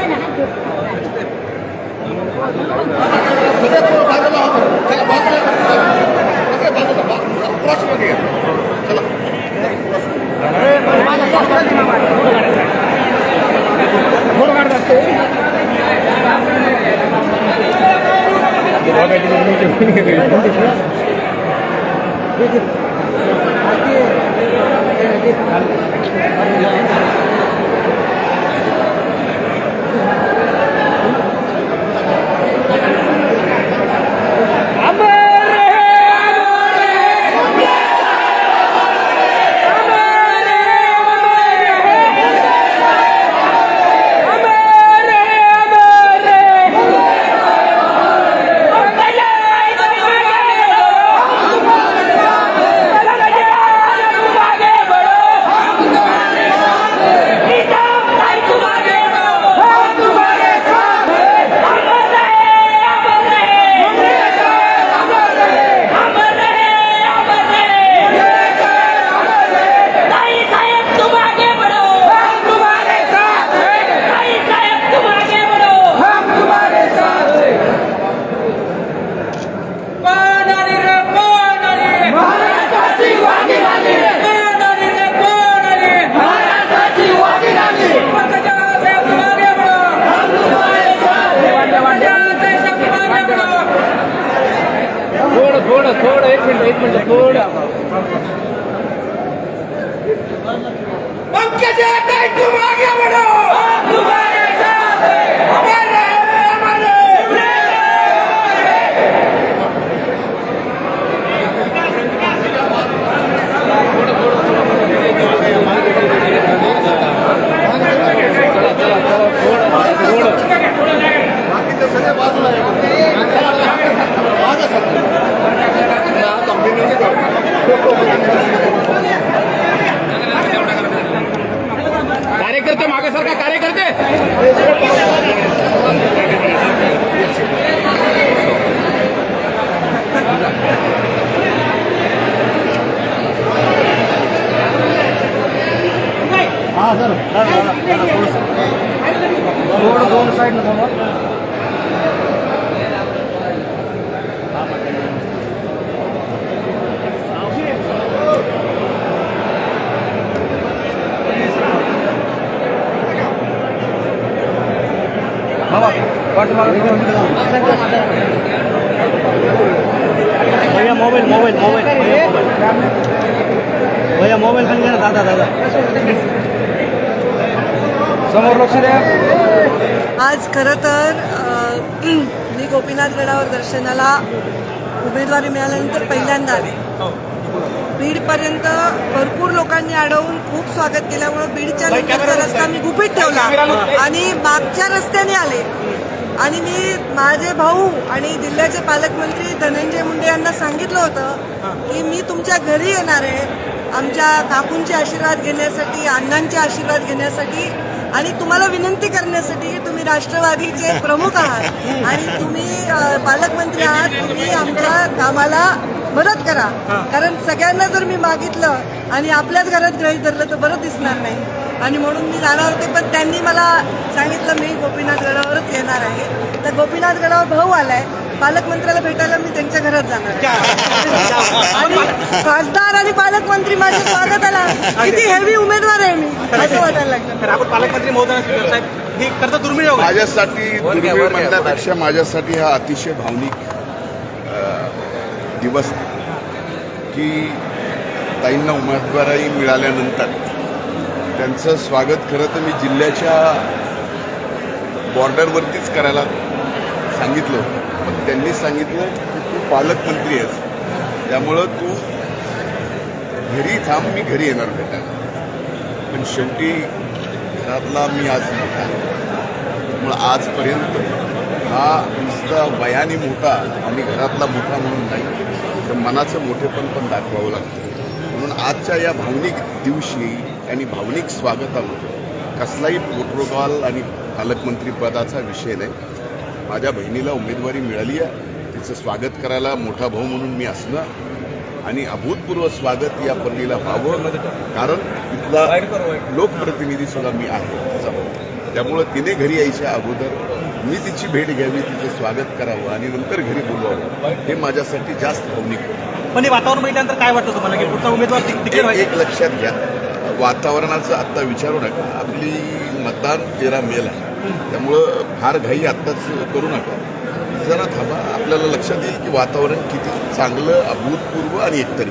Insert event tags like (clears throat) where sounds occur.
ताई पंकजा ताई तुम आगे बढ़ो भैया मोबाईल मोबाईल मोबाईल भैया मोबाईल खाली घ्या ना दादा दादा आज खरं तर (clears throat) मी गोपीनाथ गडावर दर्शनाला उमेदवारी मिळाल्यानंतर पहिल्यांदा आले बीडपर्यंत भरपूर लोकांनी अडवून खूप स्वागत केल्यामुळे बीडच्या नंतरचा रस्ता मी गुपित ठेवला आणि मागच्या रस्त्याने आले. आणि मी माझे भाऊ आणि जिल्ह्याचे पालकमंत्री धनंजय मुंडे यांना सांगितलं होतं की मी तुमच्या घरी येणार आहे. आमच्या काकूंचे आशीर्वाद घेण्यासाठी अण्णांचे आशीर्वाद घेण्यासाठी आणि तुम्हाला विनंती करण्यासाठी की तुम्ही राष्ट्रवादीचे प्रमुख आहात. आणि तुम्ही पालकमंत्री आहात तुम्ही आमच्या कामाला मदत करा. कारण सगळ्यांना जर मी मागितलं आणि आपल्याच घरात ग्रहित धरलं तर बरं दिसणार नाही. आणि म्हणून मी जाणार होते पण त्यांनी मला सांगितलं मी गोपीनाथ गडावरच येणार आहे. तर गोपीनाथ गडावर भाऊ आलाय. पालकमंत्र्याला भेटायला मी त्यांच्या घरात जाणार आहे. आणि खासदार आणि पालकमंत्री माझ्या स्वागताला किती हेवी उमेदवार आहे मी. असं वाटायला लागलं. तर आपण पालकमंत्री महोदय साहेब ही करता दुर्मिळ आहे. माझ्यासाठी दुर्मिळ म्हणण्यापेक्षा माझ्यासाठी हा अतिशय भावनिक दिवस आहे. की ताईंना उमेदवारी मिळाल्यानंतर त्यांचं स्वागत खरं तर मी जिल्ह्याच्या बॉर्डरवरतीच करायला सांगितलं. पण त्यांनी सांगितलं की तू पालकमंत्री आहेस. त्यामुळं तू घरी थांब मी घरी येणार भेटायला पण शेवटी घरातला मी आज मोठा त्यामुळं आजपर्यंत हा नुसता वयाने मोठा आणि घरातला मोठा म्हणून नाही. तर मनाचं मोठेपण पण दाखवावं लागतं. म्हणून आजच्या या भावनिक दिवशी आणि भावनिक स्वागतामध्ये कसलाही प्रोटोकॉल आणि पालकमंत्री पदाचा विषय नाही. माझ्या बहिणीला उमेदवारी मिळाली आहे. तिचं स्वागत करायला मोठा भाऊ म्हणून मी असणं आणि अभूतपूर्व स्वागत या पल्लीला व्हावं. कारण इथला लोकप्रतिनिधी सुद्धा मी आहे त्याचा भाऊ. त्यामुळं तिने घरी यायच्या अगोदर मी तिची भेट घ्यावी तिचं स्वागत करावं आणि नंतर घरी बोलवावं. हे माझ्यासाठी जास्त भावनिक पण हे वातावरण बघितल्यानंतर काय वाटतं तुम्हाला? की पुढचा उमेदवार एक लक्षात घ्या. वातावरणाचं आत्ता विचारू नका. आपली मतदान तेरा मेल आहे. त्यामुळं फार घाई आत्ताच करू नका. जरा थांबा. आपल्याला लक्षात येईल की वातावरण किती चांगलं अभूतपूर्व आणि एकतरी